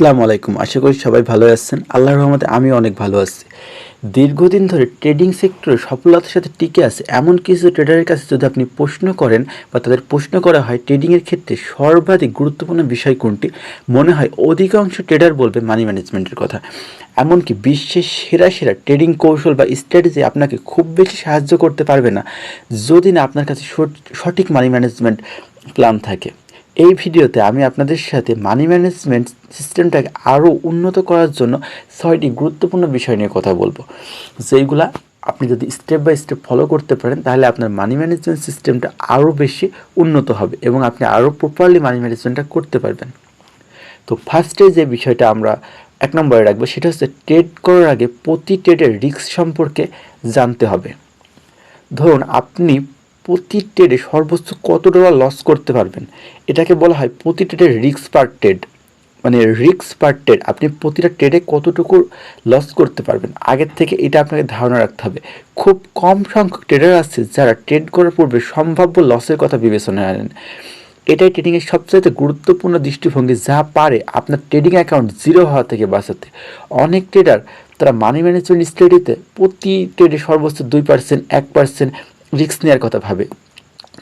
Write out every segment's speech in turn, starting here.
আসসালামু আলাইকুম। আশা করি সবাই ভালো আছেন। আল্লাহর রহমতে আমি অনেক ভালো আছি। দীর্ঘদিন ধরে ট্রেডিং সেক্টরে সফলতার সাথে টিকে আছে এমন কিছু ট্রেডারের কাছে যদি আপনি প্রশ্ন করেন বা তাদের প্রশ্ন করা হয় ট্রেডিংয়ের ক্ষেত্রে সর্বাধিক গুরুত্বপূর্ণ বিষয় কোনটি? মনে হয় অধিকাংশ ট্রেডার বলবে মানি ম্যানেজমেন্টের কথা। এমনকি বিশ্বের সেরা সেরা ট্রেডিং কৌশল বা স্ট্র্যাটেজি আপনাকে খুব বেশি সাহায্য করতে পারবে না যদি না আপনার কাছে সঠ- সঠিক মানি ম্যানেজমেন্ট প্ল্যান থাকে। এই ভিডিওতে আমি আপনাদের সাথে মানি ম্যানেজমেন্ট সিস্টেমটাকে আরও উন্নত করার জন্য ছয়টি গুরুত্বপূর্ণ বিষয় নিয়ে কথা বলব। যেইগুলা আপনি যদি স্টেপ বাই স্টেপ ফলো করতে পারেন, তাহলে আপনার মানি ম্যানেজমেন্ট সিস্টেমটা আরও বেশি উন্নত হবে এবং আপনি আরও প্রপারলি মানি ম্যানেজমেন্টটা করতে পারবেন। তো ফার্স্টে যে বিষয়টা আমরা এক নম্বরে রাখব, সেটা হচ্ছে ট্রেড করার আগে প্রতি ট্রেডের রিস্ক সম্পর্কে জানতে হবে। ধরুন, আপনি প্রতি ট্রেডে সর্বোচ্চ কত ডলার লস করতে পারবেন? এটাকে বলা হয় প্রতি ট্রেডে রিক্স পার ট্রেড মানে রিক্স পার ট্রেড আপনি প্রতিটা ট্রেডে কতটুকু লস করতে পারবেন? আগের থেকে এটা আপনাকে ধারণা রাখতে হবে। খুব কম সংখ্যক ট্রেডার আছে যারা ট্রেড করার পূর্বে সম্ভাব্য লসের কথা বিবেচনায় আনেন। এটাই ট্রেডিংয়ের সবচাইতে গুরুত্বপূর্ণ দৃষ্টিভঙ্গি, যা পারে আপনার ট্রেডিং অ্যাকাউন্ট জিরো হওয়া থেকে বাঁচাতে। অনেক ট্রেডার তারা মানি ম্যানেজমেন্ট স্টাডিতে প্রতি ট্রেডে সর্বোচ্চ দুই পার্সেন্ট এক পার্সেন্ট রিস্ক নেওয়ার কথা ভাবে।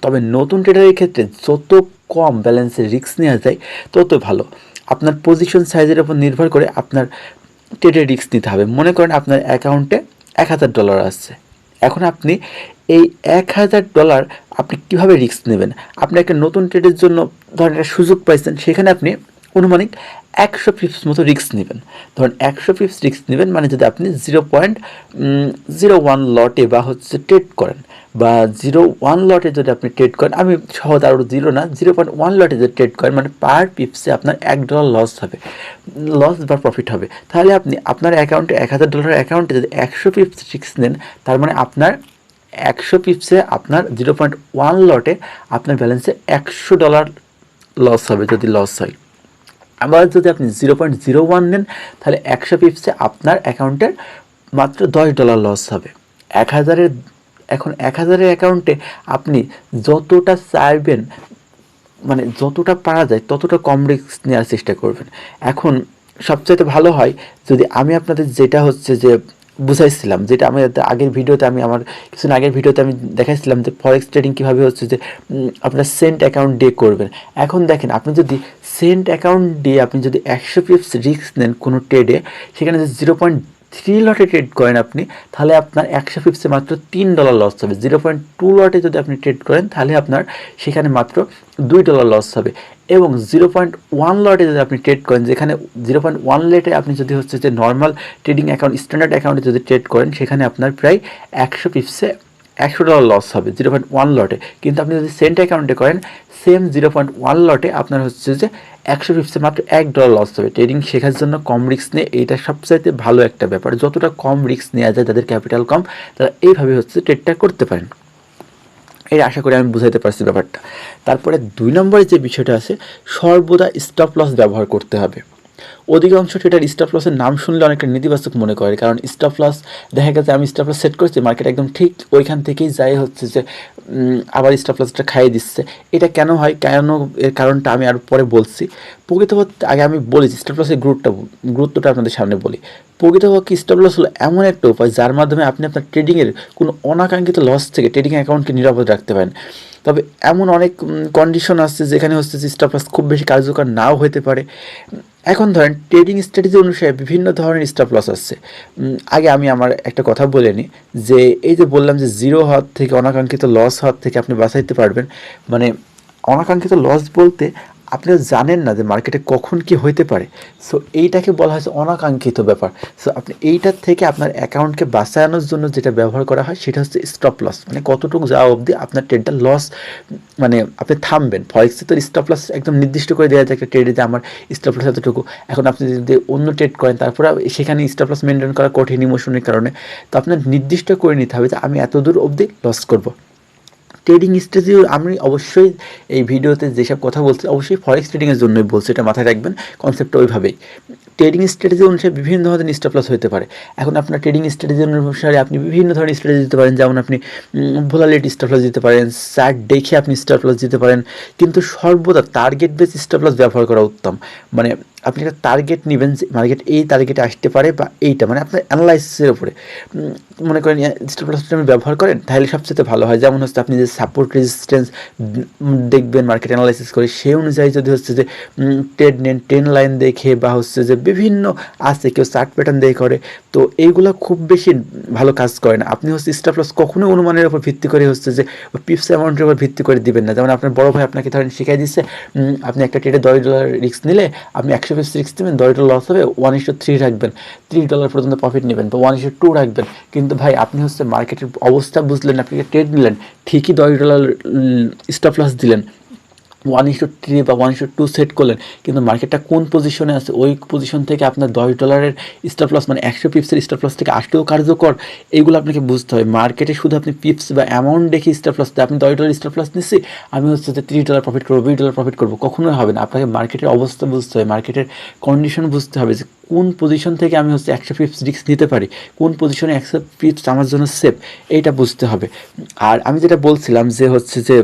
তবে নতুন ট্রেডারের ক্ষেত্রে যত কম ব্যালেন্সে রিস্ক নেওয়া যায়, তত ভালো। আপনার পজিশন সাইজের উপর নির্ভর করে আপনার ট্রেডে রিস্ক নিতে হবে। মনে করেন আপনার অ্যাকাউন্টে এক হাজার ডলার আছে এখন আপনি এই এক হাজার ডলার আপনি কীভাবে রিস্ক নেবেন? আপনি একটা নতুন ট্রেডের জন্য ধরেন একটা সুযোগ পাইছেন, সেখানে আপনি অনুমানিক একশো পিপস মতো রিস্ক নেবেন। ধরেন একশো পিপস রিস্ক নেবেন মানে যদি আপনি জিরো পয়েন্ট জিরো ওয়ান লটে বা হচ্ছে ট্রেড করেন বা জিরো ওয়ান লটে যদি আপনি ট্রেড করেন, আমি সহজ আরও জিরো না জিরো পয়েন্ট ওয়ান লটে যদি ট্রেড করেন মানে পার পিপসে আপনার এক ডলার লস হবে লস বা প্রফিট হবে। তাহলে আপনি আপনার অ্যাকাউন্টে এক হাজার ডলার অ্যাকাউন্টে যদি একশো পিপস রিস্ক নেন, তার মানে আপনার একশো পিপসে আপনার জিরো পয়েন্ট ওয়ান লটে আপনার ব্যালেন্সে একশো ডলার লস হবে যদি লস হয়। আবার যদি আপনি জিরো পয়েন্ট জিরো ওয়ান নেন, তাহলে একশো পিপসে আপনার অ্যাকাউন্টের মাত্র দশ ডলার লস হবে। এক হাজারের এখন এক হাজারের অ্যাকাউন্টে আপনি যতটা চাইবেন মানে যতটা পারা যায় ততটা কম রিস্ক নেওয়ার চেষ্টা করবেন। এখন সবচাইতে ভালো হয় যদি আমি আপনাদের যেটা হচ্ছে যে বুঝাইছিলাম, যেটা আমি আগের ভিডিওতে আমি আমার কিছুদিন আগের ভিডিওতে আমি দেখাইছিলাম যে ফরেক্স ট্রেডিং কীভাবে হচ্ছে যে আপনার সেন্ট অ্যাকাউন্ট দিয়ে করবেন। এখন দেখেন আপনি যদি সেন্ট অ্যাকাউন্ট দিয়ে আপনি যদি একশো পিপস রিস্ক নেন কোনো ট্রেডে সেখানে যদি জিরো পয়েন্ট থ্রি লটে ট্রেড করেন আপনি, তাহলে আপনার একশো ফিফসে মাত্র তিন ডলার লস হবে। জিরো পয়েন্ট টু লটে যদি আপনি ট্রেড করেন, তাহলে আপনার সেখানে মাত্র দুই ডলার লস হবে। এবং জিরো পয়েন্ট ওয়ান লটে যদি আপনি ট্রেড করেন, যেখানে জিরো পয়েন্ট ওয়ান লেটে আপনি যদি হচ্ছে যে নর্মাল ট্রেডিং অ্যাকাউন্ট স্ট্যান্ডার্ড অ্যাকাউন্টে যদি ট্রেড করেন, সেখানে আপনার প্রায় একশো পিপসে একশো ডলার লস হবে জিরো পয়েন্ট ওয়ান লটে কিন্তু আপনি যদি সেন্ট অ্যাকাউন্টে করেন সেম জিরো পয়েন্ট ওয়ান লটে আপনার হচ্ছে যে একশো ফিফসে মাত্র এক ডলার লস হবে। ট্রেডিং শেখার জন্য কম রিস্ক নিয়ে এইটা সবচাইতে ভালো একটা ব্যাপার। যতটা কম রিস্ক নেওয়া যায় যাদের ক্যাপিটাল কম, তারা এইভাবে হচ্ছে ট্রেডটা করতে পারেন। এটা আশা করি আমি বুঝাইতে পারছি ব্যাপারটা। তারপরে দুই নম্বরে যে বিষয়টা আছে, সর্বদা স্টপ লস ব্যবহার করতে হবে। অধিকাংশ ট্রেডার স্টপ লসের নাম শুনলে অনেকটা নেতিবাচক মনে করে, কারণ স্টপ লস দেখা গেছে আমি স্টপ লস সেট করছি মার্কেট একদম ঠিক ওইখান থেকেই যাই হচ্ছে যে আবার স্টপ লসটা খাইয়ে দিচ্ছে। এটা কেন হয়? কেন এর কারণটা আমি আর পরে বলছি। প্রকৃতপক্ষে আগে আমি বলি স্টপ লসের গুরুত্বটা গুরুত্বটা আপনাদের সামনে বলি। প্রকৃতপক্ষে স্টপ লস হলো এমন একটা উপায় যার মাধ্যমে আপনি আপনার ট্রেডিংয়ের কোনো অনাকাঙ্ক্ষিত লস থেকে ট্রেডিং অ্যাকাউন্টকে নিরাপদ রাখতে পারেন। তবে এমন অনেক কন্ডিশন আসছে যেখানে হচ্ছে যে স্টপ লস খুব বেশি কার্যকর নাও হতে পারে। এখন ধরেন ট্রেডিং স্ট্র্যাটেজি অনুসারে বিভিন্ন ধরনের স্টপ লস আসছে। আগে আমি আমার একটা কথা বলে নিই যে, এই যে বললাম যে জিরো হওয়ার থেকে, অনাকাঙ্ক্ষিত লস হওয়ার থেকে আপনি বাঁচাইতে পারবেন মানে অনাকাঙ্ক্ষিত লস বলতে আপনি জানেন না যে মার্কেটে কখন কি হইতে পারে। সো এইটাকে বলা হয়েছে অনাকাঙ্ক্ষিত ব্যাপার। সো আপনি এইটার থেকে আপনার অ্যাকাউন্টকে বাঁচানোর জন্য যেটা ব্যবহার করা হয়, সেটা হচ্ছে স্টপ লস মানে কতটুকু যাওয়া অবধি আপনার ট্রেডটা লস মানে আপনি থামবেন। ফরেক্সে তো স্টপ লস একদম নির্দিষ্ট করে দেওয়া যায় একটা ট্রেডে যে আমার স্টপ লস এতটুকু। এখন আপনি যদি অন্য ট্রেড করেন, তারপরে সেখানে স্টপ লস মেনটেন করা কঠিন ইমোশনের কারণে। তো আপনার নির্দিষ্ট করে নিতে হবে যে আমি এত দূর অবধি লস করব। ট্রেডিং স্ট্র্যাটেজি আমি অবশ্যই এই ভিডিওতে যেসব কথা বলছি, অবশ্যই ফরেক্স ট্রেডিংয়ের জন্যই বলছি, এটা মাথায় রাখবেন কনসেপ্টটা ওইভাবেই। ট্রেডিং স্ট্র্যাটেজি অনুসারে বিভিন্ন ধরনের স্টপ লস হতে পারে। এখন আপনার ট্রেডিং স্ট্র্যাটেজি অনুসারে আপনি বিভিন্ন ধরনের স্ট্র্যাটেজি দিতে পারেন, যেমন আপনি ভোলালিটি স্টপ লস দিতে পারেন চার্ট দেখে আপনি স্টপ লস দিতে পারেন, কিন্তু সর্বদা টার্গেট বেস স্টপ লস ব্যবহার করা উত্তম। মানে আপনি একটা টার্গেট নেবেন যে মার্কেট এই টার্গেটে আসতে পারে বা এইটা মানে আপনার অ্যানালাইসিসের উপরে। মনে করেন আপনি ব্যবহার করেন, তাহলে সবচেয়ে ভালো হয়। যেমন হচ্ছে আপনি যে সাপোর্ট রেজিস্ট্যান্স দেখবেন মার্কেট অ্যানালাইসিস করে, সেই অনুযায়ী যদি হচ্ছে যে ট্রেড নেন ট্রেন লাইন দেখে বা হচ্ছে যে বিভিন্ন আছে, কেউ চার্ট প্যাটার্ন দিয়ে করে, তো এইগুলো খুব বেশি ভালো কাজ করে না। আপনি হচ্ছে স্টপ লস কখনো অনুমানের উপর ভিত্তি করে হচ্ছে যে পিপস অ্যামাউন্টের উপর ভিত্তি করে দিবেন না। যেমন আপনার বড় ভাই আপনাকে ধরেন শিখাই দিচ্ছে আপনি একটা ট্রেডে দশ ডলার রিস্ক নিলে আপনি একশো পিপস সিক্স নেবেন দশ ডলার হবে ওয়ান ইস্টু থ্রি রাখবেন, ত্রিশ ডলার পর্যন্ত প্রফিট নেবেন, বা ওয়ান ইস্টু টু রাখবেন। কিন্তু ভাই, আপনি হচ্ছে মার্কেটের অবস্থা বুঝলেন, আপনি ট্রেড নিলেন, ঠিকই দশ ডলার স্টপ লস দিলেন। ওয়ান ইস্টু থ্রি বা one is to two set করলেন, কিন্তু মার্কেটটা কোন পজিশনে আছে? ওই পজিশন থেকে আপনার দশ ডলারের স্টপ লস মানে একশো পিপসের স্টপ লস থেকে আসতেও কার্যকর, এইগুলো আপনাকে বুঝতে হবে। মার্কেটে শুধু আপনি পিপস বা অ্যামাউন্ট দেখে স্টপ লস আপনি দশ ডলার স্টপ লস নিচ্ছি আমি হচ্ছে যে ত্রিশ ডলার প্রফিট করব, বিশ ডলার প্রফিট করব। কখনোই হবে না। আপনাকে মার্কেটের অবস্থা বুঝতে হবে, মার্কেটের কন্ডিশন বুঝতে হবে যে কোন পজিশন থেকে আমি হচ্ছে একশো পিপস রিস্ক নিতে পারি, কোন পজিশনে একশো পিপস আমার জন্য সেফ এইটা বুঝতে হবে। আর আমি যেটা বলছিলাম যে হচ্ছে যে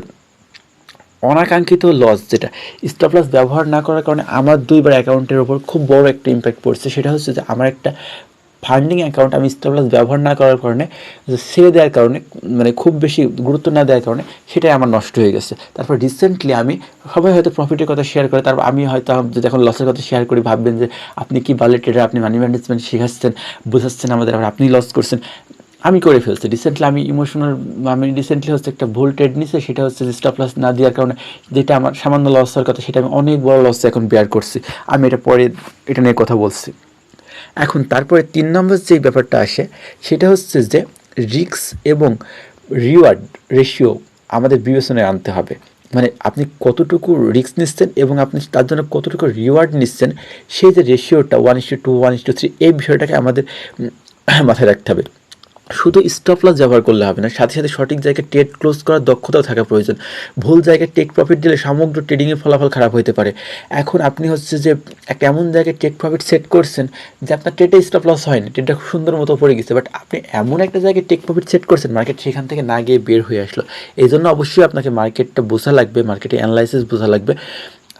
অনাকাঙ্ক্ষিত লস যেটা স্টপ লস ব্যবহার না করার কারণে আমার দুইবার অ্যাকাউন্টের ওপর খুব বড় একটা ইম্প্যাক্ট পড়ছে। সেটা হচ্ছে যে আমার একটা ফান্ডিং অ্যাকাউন্ট আমি স্টপ লস ব্যবহার না করার কারণে ছেড়ে দেওয়ার কারণে মানে খুব বেশি গুরুত্ব না দেওয়ার কারণে সেটাই আমার নষ্ট হয়ে গেছে। তারপর রিসেন্টলি আমি সবাই হয়তো প্রফিটের কথা শেয়ার করে, তারপর আমি হয়তো যদি এখন লসের কথা শেয়ার করি, ভাববেন যে আপনি কি বালে ট্রেডার আপনি মানি ম্যানেজমেন্ট শেখাচ্ছেন, বোঝাচ্ছেন আমাদের, আবার আপনি লস করছেন। আমি করে ফেলছি। রিসেন্টলি আমি ইমোশনাল আমি রিসেন্টলি হচ্ছে একটা ভুল ট্রেড নিছে, সেটা হচ্ছে স্টপ লস না দেওয়ার কারণে যেটা আমার সামান্য লস হওয়ার কথা, সেটা আমি অনেক বড় লস এখন বেয়ার করছি। আমি এটা পরে, এটা নিয়ে কথা বলছি। এখন তারপরে তিন নম্বর যে ব্যাপারটা আসে, সেটা হচ্ছে যে রিস্ক এবং রিওয়ার্ড রেশিও আমাদের বিবেচনায় আনতে হবে। মানে আপনি কতটুকু রিস্ক নিচ্ছেন এবং আপনি তার জন্য কতটুকু রিওয়ার্ড নিচ্ছেন, সেই যে রেশিওটা one is to two one is to three এই বিষয়টাকে আমাদের মাথায় রাখতে হবে। শুধু স্টপ লস ব্যবহার করলে হবে না, সাথে সাথে সঠিক জায়গায় ট্রেড ক্লোজ করার দক্ষতাও থাকা প্রয়োজন। ভুল জায়গায় টেক প্রফিট দিলে সমগ্র ট্রেডিংয়ের ফলাফল খারাপ হতে পারে। এখন আপনি হচ্ছে যে একটা এমন জায়গায় টেক প্রফিট সেট করছেন যে আপনার ট্রেডে স্টপ লস হয়নি ট্রেডটা খুব সুন্দর মতো পড়ে গেছে বাট আপনি এমন একটা জায়গায় টেক প্রফিট সেট করছেন মার্কেট সেখান থেকে না গিয়ে বের হয়ে আসলো। এই জন্য অবশ্যই আপনাকে মার্কেটটা বোঝা লাগবে মার্কেটে অ্যানালাইসিস বোঝা লাগবে।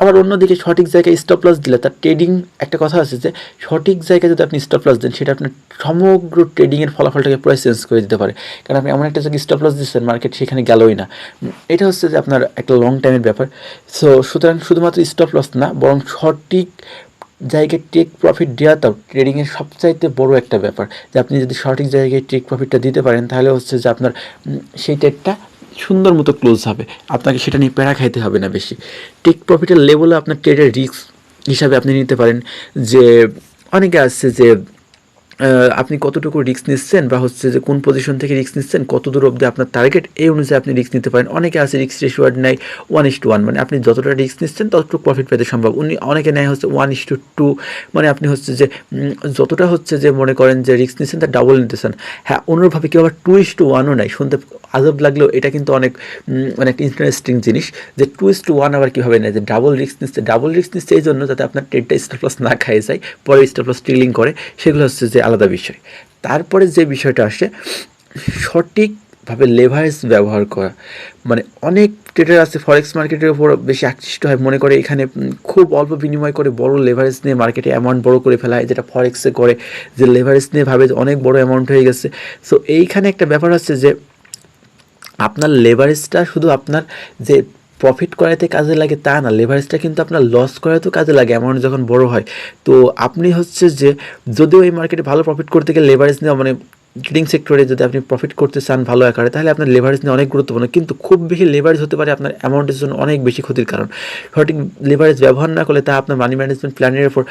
আবার অন্যদিকে সঠিক জায়গায় স্টপ লস দিলে, তার ট্রেডিং একটা কথা আছে যে, সঠিক জায়গায় যদি আপনি স্টপ লস দেন, সেটা আপনার সমগ্র ট্রেডিংয়ের ফলাফলটাকে পুরো চেঞ্জ করে দিতে পারে। কারণ আপনি এমন একটা জায়গায় স্টপ লস দিচ্ছেন মার্কেট সেখানে গেলই না। এটা হচ্ছে যে আপনার একটা লং টাইমের ব্যাপার। সো সুতরাং শুধুমাত্র স্টপ লস না, বরং সঠিক জায়গায় টেক প্রফিট দেওয়াটাও ট্রেডিংয়ের সবচাইতে বড় একটা ব্যাপার। যে আপনি যদি সঠিক জায়গায় টেক প্রফিটটা দিতে পারেন, তাহলে হচ্ছে যে আপনার সেই ট্রেডটা সুন্দর মতো ক্লোজ হবে। আপনাকে সেটা নিয়ে প্যারা খাইতে হবে না বেশি। টেক প্রফিটের লেভেলে আপনার ট্রেডের রিস্ক হিসাবে আপনি নিতে পারেন যে, অনেকে আসছে যে আপনি কতটুকু রিস্ক নিচ্ছেন বা হচ্ছে যে কোন পজিশন থেকে রিস্ক নিচ্ছেন, কত দূর অবধি আপনার টার্গেট এই অনুযায়ী আপনি রিস্ক নিতে পারেন। অনেকে আছে রিস্ক রেশিওয়ার্ড নেয় ওয়ান ইস টু ওয়ান মানে আপনি যতটা রিস্ক নিচ্ছেন ততটুকু প্রফিট পেতে সম্ভব। উনি অনেকে নেয় হচ্ছে ওয়ান ইস টু টু মানে আপনি হচ্ছে যে যতটা হচ্ছে যে মনে করেন যে রিস্ক নিচ্ছেন তার ডাবল নিতেছেন। হ্যাঁ অন্যভাবে কেউ আবার টু ইস টু ওয়ানও নেয়। শুনতে আজব লাগলেও এটা কিন্তু অনেক মানে একটা ইন্টারেস্টিং জিনিস যে টু ইস টু ওয়ান আবার কীভাবে নেয়? যে ডাবল রিস্ক নিচ্ছে ডাবল রিস্ক নিচ্ছে এই জন্য যাতে আপনার ট্রেডটা স্টপ লস না খায় যায়, পরে স্টপ লস ট্রিলিং করে। সেগুলো হচ্ছে যে আলাদা বিষয়। তারপরে যে বিষয়টা আসে, সঠিকভাবে লেভারেজ ব্যবহার করা। মানে অনেক ট্রেডার আছে ফরেক্স মার্কেটের উপর বেশি আকৃষ্ট হয়, মনে করে এখানে খুব অল্প বিনিময় করে বড় লেভারেজ নিয়ে মার্কেটে অ্যামাউন্ট বড় করে ফেলা হয়, যেটা ফরেক্সে করে, যে লেভারেজ নিয়ে ভাবে যে অনেক বড় অ্যামাউন্ট হয়ে গেছে। সো এইখানে একটা ব্যাপার আছে যে, আপনার লেভারেজটা শুধু আপনার যে প্রফিট করাতে কাজে লাগে তা না লেভারেজটা কিন্তু আপনার লস করাতেও কাজে লাগে অ্যামাউন্ট যখন বড় হয়। তো আপনি হচ্ছে যে, যদিও এই মার্কেটে ভালো প্রফিট করতে গেলে লেভারেজ নেওয়া মানে ট্রেডিং সেক্টরে যদি আপনি প্রফিট করতে চান ভালো আকারে, তাহলে আপনার লেভারেজ নিয়ে অনেক গুরুত্বপূর্ণ। কিন্তু খুব বেশি লেভারেজ হতে পারে আপনার অ্যামাউন্টের জন্য অনেক বেশি ক্ষতির কারণ। সঠিক লেভারেজ ব্যবহার না করলে তা আপনার মানি ম্যানেজমেন্ট প্ল্যানের উপর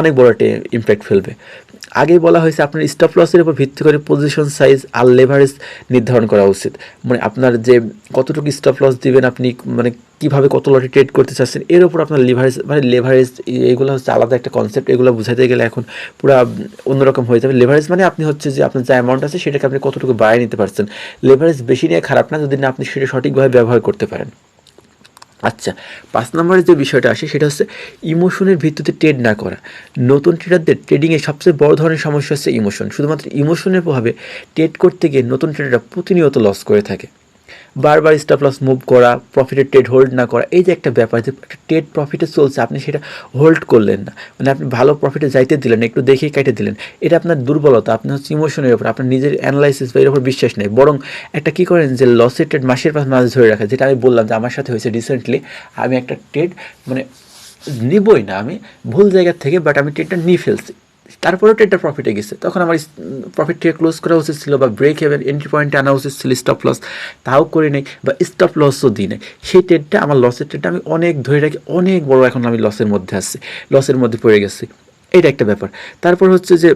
অনেক বড় একটা ইম্প্যাক্ট ফেলবে। আগেই বলা হয়েছে আপনার স্টপ লসের উপর ভিত্তি করে পজিশন সাইজ আর লেভারেজ নির্ধারণ করা উচিত। মানে আপনার যে কতটুকু স্টপ লস দিবেন আপনি মানে কীভাবে কত লটে ট্রেড করতে চাচ্ছেন, এর উপর আপনার লিভারেজ মানে লেভারেজ এগুলো হচ্ছে আলাদা একটা কনসেপ্ট এগুলো বুঝাতে গেলে এখন পুরো অন্যরকম হয়ে যাবে। লেভারেজ মানে আপনি হচ্ছে যে আপনার যা অ্যামাউন্ট আছে সেটাকে আপনি কতটুকু বাড়িয়ে নিতে পারছেন। লেভারেজ বেশি নিয়ে খারাপ না যদি না আপনি সেটা সঠিকভাবে ব্যবহার করতে পারেন। আচ্ছা পাঁচ নম্বরের যে বিষয়টা আসে সেটা হচ্ছে ইমোশনের ভিত্তিতে ট্রেড না করা। নতুন ট্রেডারদের ট্রেডিংয়ে সবচেয়ে বড় ধরনের সমস্যা হচ্ছে ইমোশন। শুধুমাত্র ইমোশনের প্রভাবে ট্রেড করতে গিয়ে নতুন ট্রেডাররা প্রতিনিয়ত লস করে থাকে। বারবার স্টপ লস মুভ করা প্রফিটের ট্রেড হোল্ড না করা, এই যে একটা ব্যাপার যে একটা ট্রেড প্রফিটে চলছে, আপনি সেটা হোল্ড করলেন না। মানে আপনি ভালো প্রফিটে যাইতে দিলেন একটু দেখেই কেটে দিলেন। এটা আপনার দুর্বলতা, আপনি হচ্ছে ইমোশনের উপর, আপনার নিজের অ্যানালাইসিস বা এর উপর বিশ্বাস নেই। বরং একটা কী করেন যে লসের ট্রেড মাসের পাশ মাছ ধরে রাখা, যেটা আমি বললাম যে আমার সাথে হয়েছে রিসেন্টলি আমি একটা ট্রেড মানে নিবই না, আমি ভুল জায়গা থেকে বাট আমি ট্রেডটা নিয়ে ফেলছি। তারপরেও ট্রেডটা প্রফিটে গেছে। তখন আমার প্রফিট থেকে ক্লোজ করা উচিত ছিল বা ব্রেক হেভেন এন্ট্রি পয়েন্টে আনা উচিত ছিল স্টপ লস তাও করে নেই বা স্টপ লসও দিই নাই। সেই ট্রেডটা আমার লসের ট্রেডটা আমি অনেক ধরে রাখি অনেক বড় এখন আমি লসের মধ্যে আসছি লসের মধ্যে পড়ে গেছি। এটা একটা ব্যাপার। তারপর হচ্ছে যে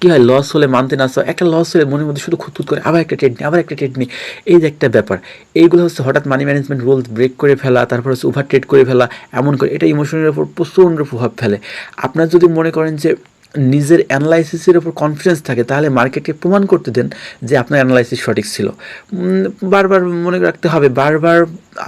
কী হয় লস হলে মানতে না চাওয়া, একটা লস হলে মনের মধ্যে শুধু খুঁতখুত করে আবার একটা ট্রেড নিই আবার একটা ট্রেড নিই এই যে একটা ব্যাপার। এইগুলো হচ্ছে হঠাৎ মানি ম্যানেজমেন্ট রুলস ব্রেক করে ফেলা তারপর হচ্ছে ওভার ট্রেড করে ফেলা এমন করে। এটা ইমোশনের উপর প্রচণ্ড প্রভাব ফেলে। আপনার যদি মনে করেন যে নিজের অ্যানালাইসিসের উপর কনফিডেন্স থাকে, তাহলে মার্কেটকে প্রমাণ করতে দেন যে আপনার অ্যানালাইসিস সঠিক ছিল। বারবার মনে রাখতে হবে, বারবার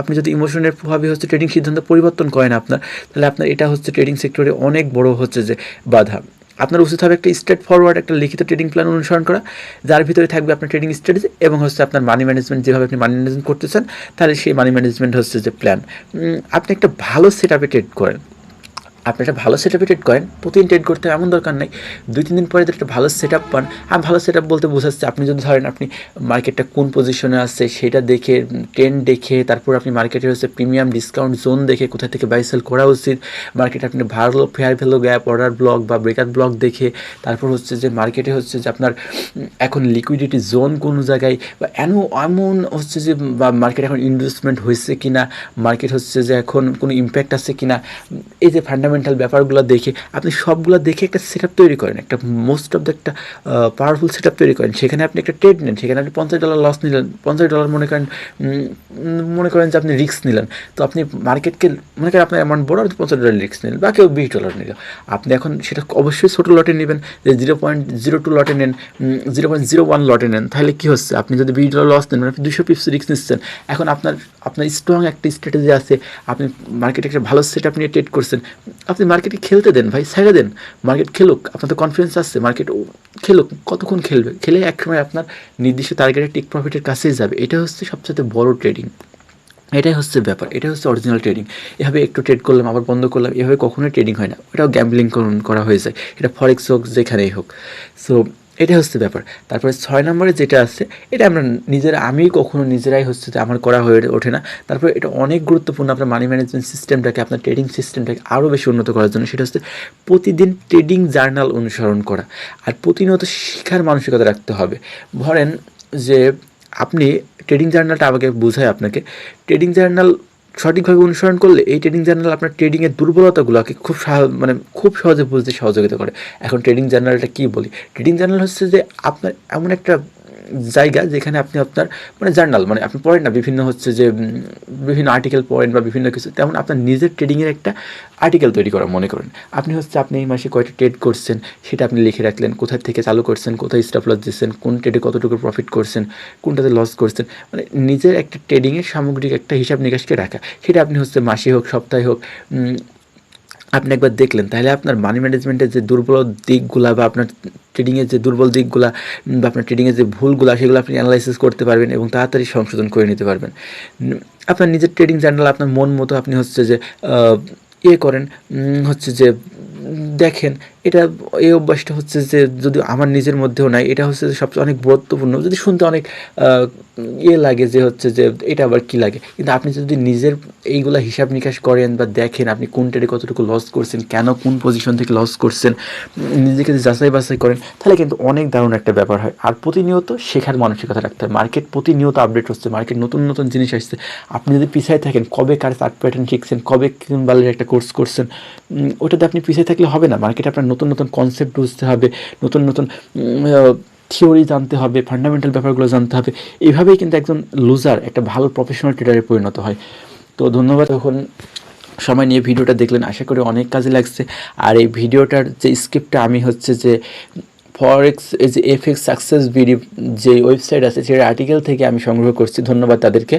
আপনি যদি ইমোশনের প্রভাবে হচ্ছে ট্রেডিং সিদ্ধান্ত পরিবর্তন করেন আপনার, তাহলে আপনার এটা হচ্ছে ট্রেডিং সেক্টরে অনেক বড় হচ্ছে যে বাধা। আপনার উচিত হবে একটা স্ট্রেট ফরওয়ার্ড একটা লিখিত ট্রেডিং প্ল্যান অনুসরণ করা, যার ভিতরে থাকবে আপনার ট্রেডিং স্ট্র্যাটেজি এবং হচ্ছে আপনার মানি ম্যানেজমেন্ট যেভাবে আপনি মানি ম্যানেজমেন্ট করতে চান তাহলে সেই মানি ম্যানেজমেন্ট হচ্ছে যে প্ল্যান আপনি একটা ভালো সেট আপে ট্রেড করেন। আপনি একটা ভালো সেট আপে ট্রেড করেন, প্রতিদিন ট্রেড করতে এমন দরকার নেই। দুই, তিন দিন পরে একটা ভালো সেট আপ পান আর ভালো সেট আপ বলতে বোঝাচ্ছি, আপনি যদি ধরেন আপনি মার্কেটটা কোন পজিশনে আছে, সেটা দেখে ট্রেন্ড দেখে, তারপর আপনি মার্কেটের হচ্ছে প্রিমিয়াম ডিসকাউন্ট জোন দেখে, কোথা থেকে বাই সেল করা উচিত মার্কেটে আপনি ভালো fair value gap order block বা ব্রেকার ব্লক দেখে, তারপর হচ্ছে যে মার্কেটে হচ্ছে যে আপনার এখন লিকুইডিটি জোন কোন জায়গায়, বা এমন এমন হচ্ছে যে, বা মার্কেট এখন ইনভেস্টমেন্ট হয়েছে কিনা মার্কেট হচ্ছে যে এখন কোনো ইম্প্যাক্ট আছে কিনা এই যে ফান্ডামেন্টাল ব্যাপারগুলো দেখে, আপনি সবগুলো দেখে একটা সেট তৈরি করেন, একটা মোস্ট অফ দ্য একটা পাওয়ারফুল সেট তৈরি করেন। সেখানে আপনি একটা ট্রেড নেন, সেখানে আপনি পঞ্চাশ ডলার লস নিলেন, পঞ্চাশ ডলার মনে করেন মনে করেন যে আপনি রিস্ক নিলেন। তো আপনি মার্কেটকে মনে করেন আপনার অ্যামাউন্ট বড়, আপনি পঞ্চাশ ডলার রিস্ক নিলেন, বা কেউ বিশ ডলার নিল। আপনি এখন সেটা অবশ্যই ছোটো লটে নেবেন, যে জিরো পয়েন্ট জিরো টু লটে নেন জিরো পয়েন্ট জিরো ওয়ান লটে নেন, তাহলে কী হচ্ছে? আপনি যদি বিশ ডলার লস নেন মানে আপনি দুশো পিপস রিস্ক নিচ্ছেন, এখন আপনার আপনার স্ট্রং একটা স্ট্র্যাটেজি আছে, আপনি মার্কেটে একটা ভালো সেট আপ নিয়ে ট্রেড করছেন আপনি মার্কেটে খেলতে দেন ভাই, ছেড়ে দেন। মার্কেট খেলুক, আপনার তো কনফিডেন্স আসছে মার্কেট খেলুক, কতক্ষণ খেলবে? খেলে এক সময় আপনার নির্দিষ্ট টার্গেটের টিক প্রফিটের কাছেই যাবে। এটা হচ্ছে সবচেয়ে বড় ট্রেডিং এটাই হচ্ছে ব্যাপার এটা হচ্ছে অরিজিনাল ট্রেডিং এভাবে একটু ট্রেড করলাম, আবার বন্ধ করলাম, এভাবে কখনোই ট্রেডিং হয় না। ওটাও গ্যাম্বলিং করা হয়ে যায়। এটা ফরেক্স হোক, যেখানেই হোক। সো এটা হচ্ছে ব্যাপার। তারপরে ছয় নম্বরে যেটা আছে, এটা আমরা নিজেরা আমি কখনো নিজেরাই হচ্ছে আমার করা হয়ে ওঠে না। তারপরে এটা অনেক গুরুত্বপূর্ণ আপনার মানি ম্যানেজমেন্ট সিস্টেমটাকে আপনার ট্রেডিং সিস্টেমটাকে আরও বেশি উন্নত করার জন্য, সেটা হচ্ছে প্রতিদিন ট্রেডিং জার্নাল অনুসরণ করা। আর প্রতিনিয়ত শেখার মানসিকতা রাখতে হবে। ধরেন যে আপনি ট্রেডিং জার্নালটা আমাকে বোঝায় আপনাকে। ট্রেডিং জার্নাল সঠিকভাবে অনুসরণ করলে এই ট্রেডিং জার্নাল আপনার ট্রেডিংয়ের দুর্বলতাগুলোকে খুব মানে খুব সহজে বুঝতে সহযোগিতা করে। এখন ট্রেডিং জার্নালটা কী বলি? ট্রেডিং জার্নাল হচ্ছে যে আপনার এমন একটা জায়গা যেখানে আপনি আপনার মানে জার্নাল মানে আপনি পড়েন না, বিভিন্ন হচ্ছে যে বিভিন্ন আর্টিকেল পড়েন বা বিভিন্ন কিছু, তেমন আপনার নিজের ট্রেডিংয়ের একটা আর্টিকেল তৈরি করা মনে করেন। আপনি হচ্ছে, আপনি এই মাসে কয়টা ট্রেড করছেন, সেটা আপনি লিখে রাখলেন কোথায় থেকে চালু করছেন, কোথায় স্টপ লস দিচ্ছেন, কোন ট্রেডে কতটুকু প্রফিট করছেন, কোনটাতে লস করছেন মানে নিজের একটা ট্রেডিংয়ের সামগ্রিক একটা হিসাব নিকাশকে রাখা। সেটা আপনি হচ্ছে মাসে হোক, সপ্তাহে হোক আপনি একবার দেখলেন, তাহলে আপনার মানি ম্যানেজমেন্টের যে দুর্বল দিকগুলা বা আপনার ট্রেডিংয়ের যে দুর্বল দিকগুলা বা আপনার ট্রেডিংয়ের যে ভুলগুলা, সেগুলো আপনি অ্যানালাইসিস করতে পারবেন এবং তাড়াতাড়ি সংশোধন করে নিতে পারবেন। আপনার নিজের ট্রেডিং জার্নাল আপনার মন মতো আপনি হচ্ছে যে ইয়ে করেন হচ্ছে যে দেখেন এটা এই অভ্যাসটা হচ্ছে যে যদি আমার নিজের মধ্যেও নাই, এটা হচ্ছে যে সবচেয়ে অনেক গুরুত্বপূর্ণ। যদি শুনতে অনেক ইয়ে লাগে যে হচ্ছে যে এটা আবার কি লাগে? কিন্তু আপনি যদি নিজের এইগুলা হিসাব নিকাশ করেন বা দেখেন আপনি কোন ট্রেডে কতটুকু লস করছেন, কেন কোন পজিশন থেকে লস করছেন, নিজেকে যদি যাচাই বাছাই করেন, তাহলে কিন্তু অনেক দারুণ একটা ব্যাপার হয়। আর প্রতিনিয়ত শেখার মানসিকতা রাখতে হয়। মার্কেট প্রতিনিয়ত আপডেট হচ্ছে মার্কেট নতুন নতুন জিনিস আসছে। আপনি যদি পিছিয়ে থাকেন, কবে কার চার্ট প্যাটার্ন শিখছেন, কবে কোন বালের একটা কোর্স করছেন ওটাতে আপনি পিছিয়ে থাকলে হবে না। মার্কেটে আপনার নতুন নতুন কনসেপ্ট বুঝতে হবে, নতুন নতুন থিওরি জানতে হবে ফান্ডামেন্টাল ব্যাপারগুলো জানতে হবে। এইভাবেই কিন্তু একজন লুজার একটা ভালো প্রফেশনাল ট্রেডারে পরিণত হয়। তো ধন্যবাদ, তখন সময় নিয়ে ভিডিওটা দেখলেন। আশা করি অনেক কাজে লাগছে। আর এই ভিডিওটার যে স্ক্রিপ্টটা আমি হচ্ছে যে ফরেক্স এই যে এফ এক্স সাকসেস বিডি যে ওয়েবসাইট আছে, সেই আর্টিকেল থেকে আমি সংগ্রহ করছি। ধন্যবাদ তাদেরকে।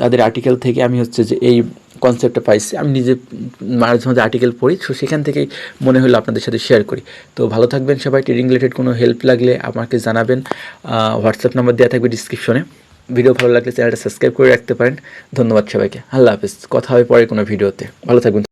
তাদের আর্টিকেল থেকে আমি হচ্ছে যে এই কনসেপ্টটা পাইছি। আমি নিজে মাঝে মাঝে আর্টিকেল পড়ি, তো সেখান থেকেই মনে হলো আপনাদের সাথে শেয়ার করি। তো ভালো থাকবেন সবাই। ট্রেডিং রিলেটেড কোনো হেল্প লাগলে আমাকে জানাবেন। হোয়াটসঅ্যাপ নাম্বার দেওয়া থাকবে ডিসক্রিপশনে ভিডিও ভালো লাগলে চ্যানেলটা সাবস্ক্রাইব করে রাখতে পারেন। ধন্যবাদ সবাইকে। আল্লাহ হাফিজ। কথা হবে পরে কোনো ভিডিওতে ভালো থাকবেন।